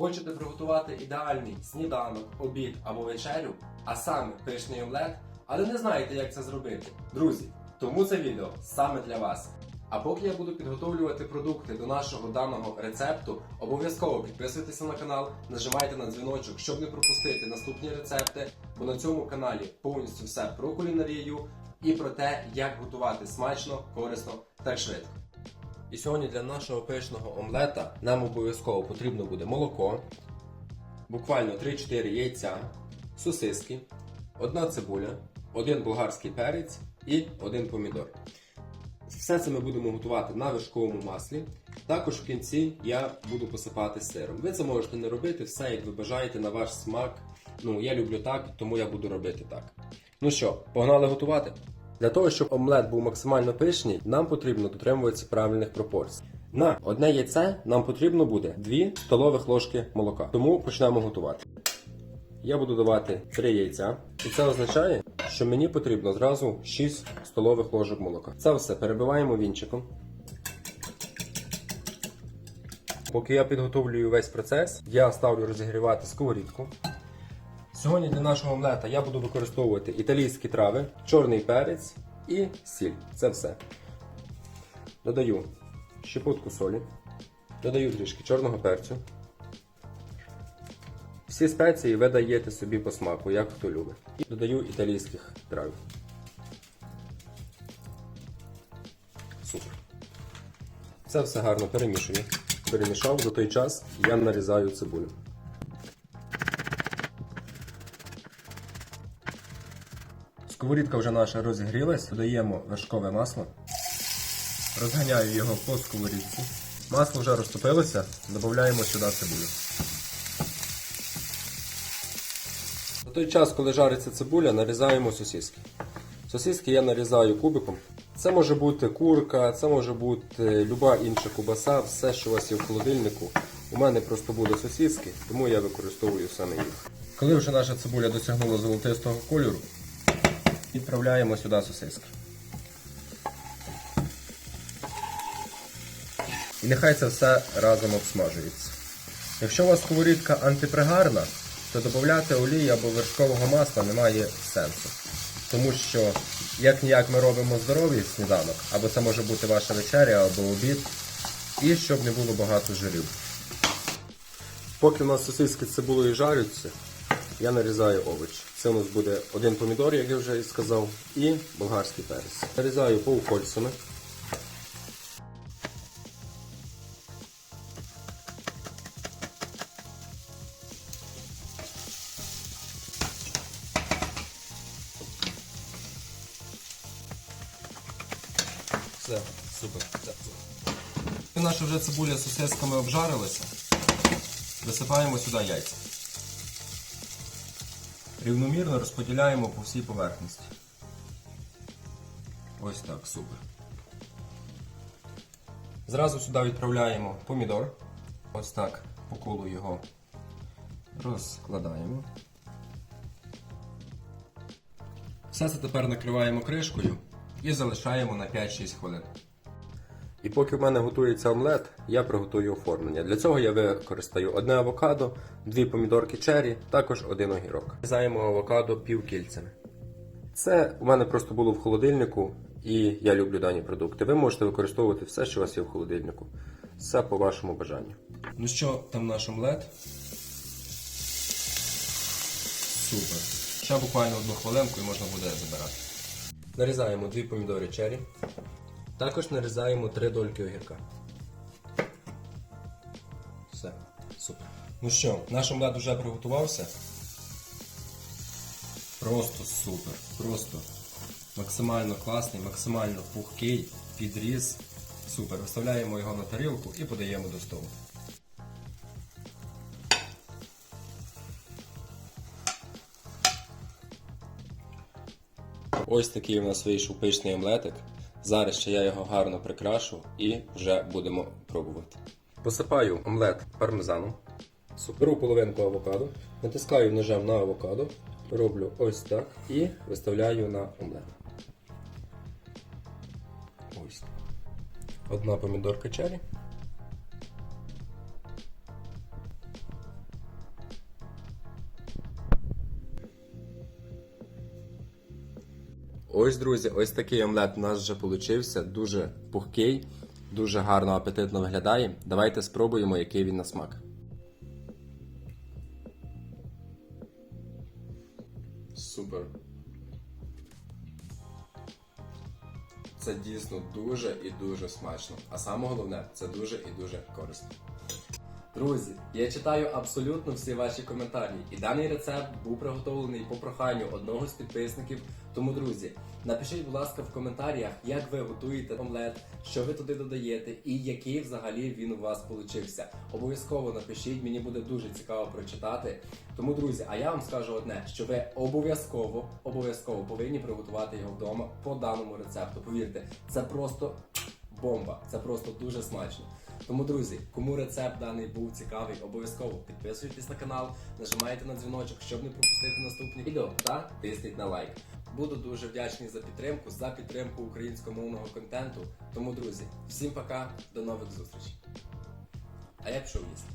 Хочете приготувати ідеальний сніданок, обід або вечерю, а саме пишний омлет, але не знаєте, як це зробити? Друзі, тому це відео саме для вас. А поки я буду підготовлювати продукти до нашого даного рецепту, обов'язково підписуйтеся на канал, нажимайте на дзвіночок, щоб не пропустити наступні рецепти, бо на цьому каналі повністю все про кулінарію і про те, як готувати смачно, корисно та швидко. І сьогодні для нашого пишного омлета нам обов'язково потрібно буде молоко, буквально 3-4 яйця, сосиски, одна цибуля, один болгарський перець і один помідор. Все це ми будемо готувати на вершковому маслі. Також в кінці я буду посипати сиром. Ви це можете не робити, все як ви бажаєте на ваш смак. Ну, я люблю так, тому я буду робити так. Ну що, погнали готувати? Для того, щоб омлет був максимально пишний, нам потрібно дотримуватися правильних пропорцій. На одне яйце нам потрібно буде 2 столових ложки молока. Тому почнемо готувати. Я буду давати 3 яйця, і це означає, що мені потрібно зразу 6 столових ложок молока. Це все перебиваємо вінчиком. Поки я підготовлюю весь процес, я ставлю розігрівати сковорідку. Сьогодні для нашого омлета я буду використовувати італійські трави, чорний перець і сіль. Це все. Додаю щепотку солі, додаю трішки чорного перцю. Всі спеції ви даєте собі по смаку, як хто любить. І додаю італійських трав. Супер. Це все гарно перемішую. Перемішав, за той час я нарізаю цибулю. Сковорідка вже наша розігрілась, додаємо вершкове масло. Розганяю його по сковорідці. Масло вже розтопилося, додаємо сюди цибулю. На той час, коли жариться цибуля, нарізаємо сосиски. Сосиски я нарізаю кубиком. Це може бути курка, це може бути люба інша кубаса, все, що у вас є в холодильнику. У мене просто буде сосиски, тому я використовую саме їх. Коли вже наша цибуля досягнула золотистого кольору, відправляємо сюди сосиски. І нехай це все разом обсмажується. Якщо у вас сковорідка антипригарна, то додати олії або вершкового масла немає сенсу. Тому що як ніяк ми робимо здоровий сніданок, або це може бути ваша вечеря або обід, і щоб не було багато жирів. Поки у нас сосиски з цибулею жарються, я нарізаю овочі. Це у нас буде один помідор, як я вже сказав, і болгарський перець. Нарізаю полукольцями. Все, супер. Наша вже цибуля з сосисками обжарилася. Висипаємо сюди яйця. Рівномірно розподіляємо по всій поверхності. Ось так, супер. Зразу сюди відправляємо помідор. Ось так по колу його розкладаємо. Все це тепер накриваємо кришкою і залишаємо на 5-6 хвилин. І поки в мене готується омлет, я приготую оформлення. Для цього я використаю одне авокадо, дві помідорки чері, також один огірок. Різаємо авокадо півкільцями. Це у мене просто було в холодильнику, і я люблю дані продукти. Ви можете використовувати все, що у вас є в холодильнику. Все по вашому бажанню. Ну що, там наш омлет? Супер. Ще буквально одну хвилинку і можна буде забирати. Нарізаємо дві помідори чері. Також нарізаємо три дольки огірка. Все, супер. Ну що, наш омлет вже приготувався. Просто супер. Просто максимально класний, максимально пухкий, підріз. Супер. Виставляємо його на тарілку і подаємо до столу. Ось такий у нас вийшов пишний омлетик. Зараз ще я його гарно прикрашу і вже будемо пробувати. Посипаю омлет пармезаном. Беру половинку авокадо, натискаю ножем на авокадо, роблю ось так і виставляю на омлет. Ось. Одна помідорка чері. Ось, друзі, ось такий омлет у нас вже получився. Дуже пухкий, дуже гарно апетитно виглядає. Давайте спробуємо, який він на смак. Супер. Це дійсно дуже і дуже смачно. А саме головне, це дуже і дуже корисно. Друзі, я читаю абсолютно всі ваші коментарі, і даний рецепт був приготовлений по проханню одного з підписників. Тому, друзі, напишіть, будь ласка, в коментарях, як ви готуєте омлет, що ви туди додаєте, і який взагалі він у вас получився. Обов'язково напишіть, мені буде дуже цікаво прочитати. Тому, друзі, а я вам скажу одне, що ви обов'язково, обов'язково повинні приготувати його вдома по даному рецепту. Повірте, це просто бомба, це просто дуже смачно. Тому, друзі, кому рецепт даний був цікавий, обов'язково підписуйтесь на канал, нажимайте на дзвіночок, щоб не пропустити наступні відео та тисніть на лайк. Буду дуже вдячний за підтримку, за підтримку українськомовного контенту. Тому, друзі, всім пока, до нових зустрічей. А я пішов їсти.